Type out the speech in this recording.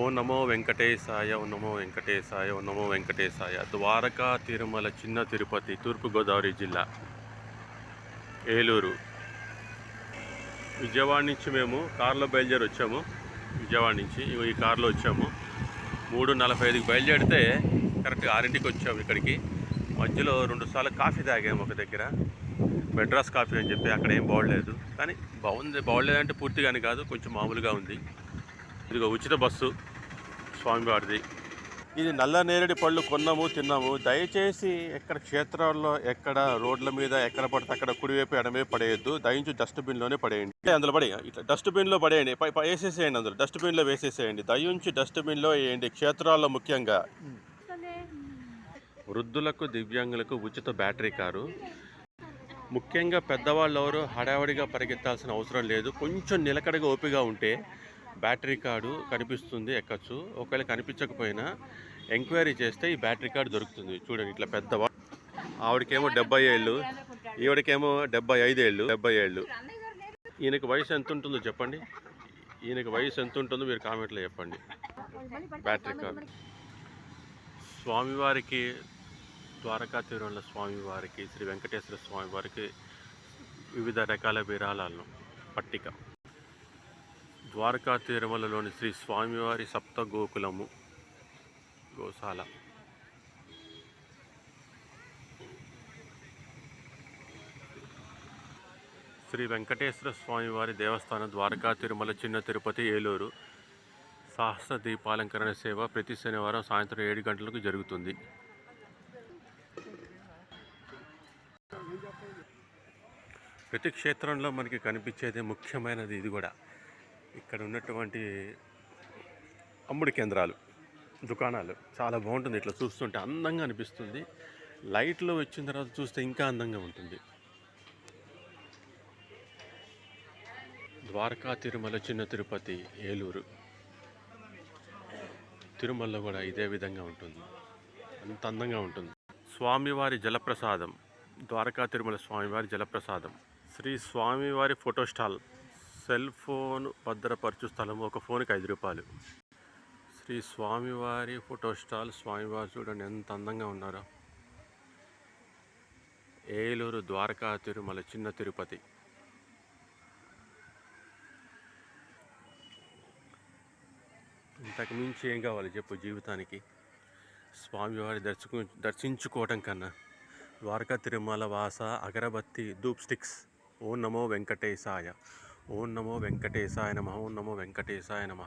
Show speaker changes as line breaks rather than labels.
ఓ నమో వెంకటేశాయ ఓ నమో వెంకటేశాయ ఓ నమో వెంకటేశాయ. ద్వారకా తిరుమల చిన్న తిరుపతి తూర్పుగోదావరి జిల్లా ఏలూరు. విజయవాడ నుంచి మేము కారులో బయలుదేరి వచ్చాము. విజయవాడ నుంచి ఈ కారులో వచ్చాము. మూడు నలభై ఐదుకి బయలుదేరితే కరెక్ట్గా ఆరింటికి వచ్చాము ఇక్కడికి. మధ్యలో రెండు సార్లు కాఫీ తాగాము ఒక దగ్గర. మెడ్రాస్ కాఫీ అని చెప్పి అక్కడ ఏం బాగోలేదు. కానీ బాగుంది బాగోలేదంటే పూర్తిగానే కాదు కొంచెం మామూలుగా ఉంది. ఇదిగో ఉచిత బస్సు స్వామివారిది. ఇది నల్ల నేరేడు పళ్ళు కొన్నాము తిన్నాము. దయచేసి ఎక్కడ క్షేత్రాల్లో ఎక్కడ రోడ్ల మీద ఎక్కడ పడితే అక్కడ కుడివైపు ఎడమే పడేయద్దు. దయించు డస్ట్బిన్లోనే పడేయండి. అందులో పడే ఇట్లా డస్ట్బిన్లో పడేయండి. వేసేసేయండి అందులో. డస్ట్బిన్లో వేసేసేయండి. దయించి డస్ట్బిన్లో వేయండి. క్షేత్రాల్లో ముఖ్యంగా. వృద్ధులకు దివ్యాంగులకు ఉచిత బ్యాటరీ కారు. ముఖ్యంగా పెద్దవాళ్ళు ఎవరు హడావడిగా పరిగెత్తాల్సిన అవసరం లేదు. కొంచెం నిలకడగా ఓపిగా ఉంటే బ్యాటరీ కార్డు కనిపిస్తుంది ఎక్కచ్చు. ఒకవేళ కనిపించకపోయినా ఎంక్వైరీ చేస్తే ఈ బ్యాటరీ కార్డు దొరుకుతుంది. చూడండి ఇట్లా పెద్ద ఆవిడకేమో డెబ్బై ఏళ్ళు ఈవిడకేమో డెబ్బై ఐదేళ్ళు డెబ్బై ఏళ్ళు. ఈయనకి వయసు ఎంత ఉంటుందో చెప్పండి. ఈయనకి వయసు ఎంత ఉంటుందో మీరు కామెంట్లో చెప్పండి. Battery card. స్వామివారికి ద్వారకా తిరుమల స్వామివారికి శ్రీ వెంకటేశ్వర స్వామివారికి వివిధ రకాల విరాళాలను పట్టిక. ద్వారకా తిరుమలలోని శ్రీ స్వామివారి సప్త గోకులము గోశాల. శ్రీ వెంకటేశ్వర స్వామివారి దేవస్థానం ద్వారకా తిరుమల చిన్న తిరుపతి ఏలూరు. సహస్ర దీపాలంకరణ సేవ ప్రతి శనివారం సాయంత్రం ఏడు గంటలకు జరుగుతుంది. ప్రతి క్షేత్రంలో మనకి కనిపించేది ముఖ్యమైనది ఇది కూడా. ఇక్కడ ఉన్నటువంటి అమ్ముడి కేంద్రాలు దుకాణాలు చాలా బాగుంటుంది. ఇట్లా చూస్తుంటే అందంగా అనిపిస్తుంది. లైట్లో వచ్చిన తర్వాత చూస్తే ఇంకా అందంగా ఉంటుంది. ద్వారకా తిరుమల చిన్న తిరుపతి ఏలూరు. తిరుమలలో కూడా ఇదే విధంగా ఉంటుంది. అంత అందంగా ఉంటుంది. స్వామివారి జలప్రసాదం ద్వారకా తిరుమల స్వామివారి జలప్రసాదం. శ్రీ స్వామివారి ఫోటో స్టాల్ సెల్ ఫోన్ భద్రపరచు స్థలం ఒక ఫోన్కి ఐదు రూపాయలు. శ్రీ స్వామివారి ఫోటో స్టాల్ స్వామివారు చూడండి ఎంత అందంగా ఉన్నారో. ఏలూరు ద్వారకా తిరుమల చిన్న తిరుపతి. ఇంతకు మించి ఏం కావాలి చెప్పు జీవితానికి? స్వామివారి దర్శకు దర్శించుకోవటం కన్నా. ద్వారకా తిరుమల వాస అగరబత్తి ధూప్ స్టిక్స్. ఓ నమో వెంకటేశాయ. ఓం నమో వెంకటేశాయ నమ ఓం నమో వెంకటేశాయ నమ.